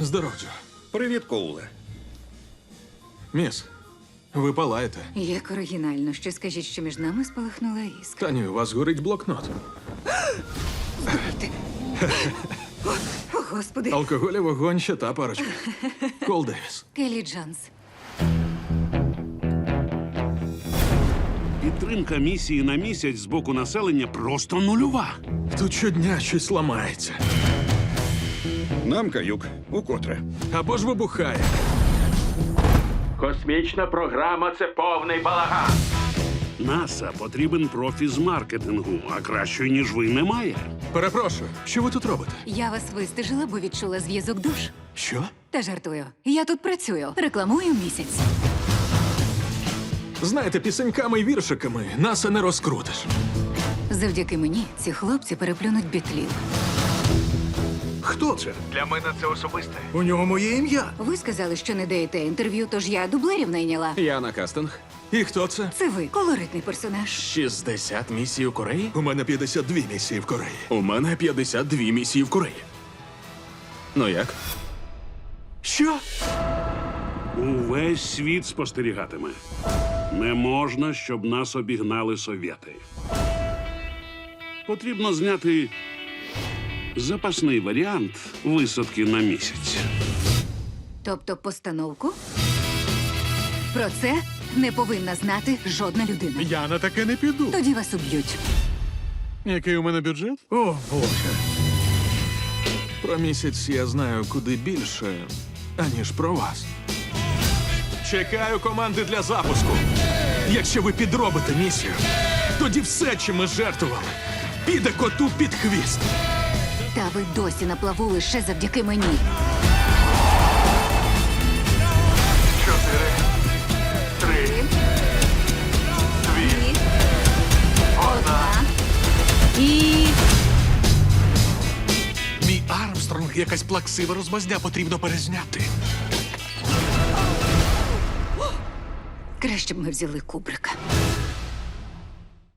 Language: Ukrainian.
Здоров, Джо. Привіт, Коуле. Міс, ви палаєте. Як оригінально, що скажіть, що між нами спалахнула іскра. Та ні, у вас горить блокнот. О, господи. Алкоголь, і вогонь, ще та парочка. Кол Девіс. Келі Джонс. Підтримка місії на місяць з боку населення просто нульова. Тут щодня щось ламається. Нам каюк. Укотре. Або ж вибухає. Космічна програма це повний балаган. НАСА потрібен профі з маркетингу, а кращої, ніж ви, немає. Перепрошую, що ви тут робите? Я вас вистежила, бо відчула зв'язок душ. Що? Та жартую. Я тут працюю. Рекламую місяць. Знаєте, пісеньками і віршиками наса не розкрутиш. Завдяки мені ці хлопці переплюнуть бітлів. Хто це? Для мене це особисте. У нього моє ім'я. Ви сказали, що не даєте інтерв'ю, тож я дублерів найняла. Я на кастинг. І хто це? Це ви, колоритний персонаж. 60 місій у Кореї? У мене 52 місії в Кореї. У мене 52 місії в Кореї. Ну як? Що? Увесь світ спостерігатиме. Не можна, щоб нас обігнали совєти. Потрібно зняти запасний варіант висадки на місяць. Тобто постановку? Про це не повинна знати жодна людина. Я на таке не піду. Тоді вас уб'ють. Який у мене бюджет? О, Боже. Про місяць я знаю куди більше, аніж про вас. Чекаю команди для запуску. Якщо ви підробите місію, тоді все, чим ми жертвували, піде коту під хвіст. Та ви досі на плаву лише завдяки мені. Чотири, три, дві, одна. І Мій Армстронг якась плаксива розмазня потрібно перезняти. краще б ми взяли кубрика.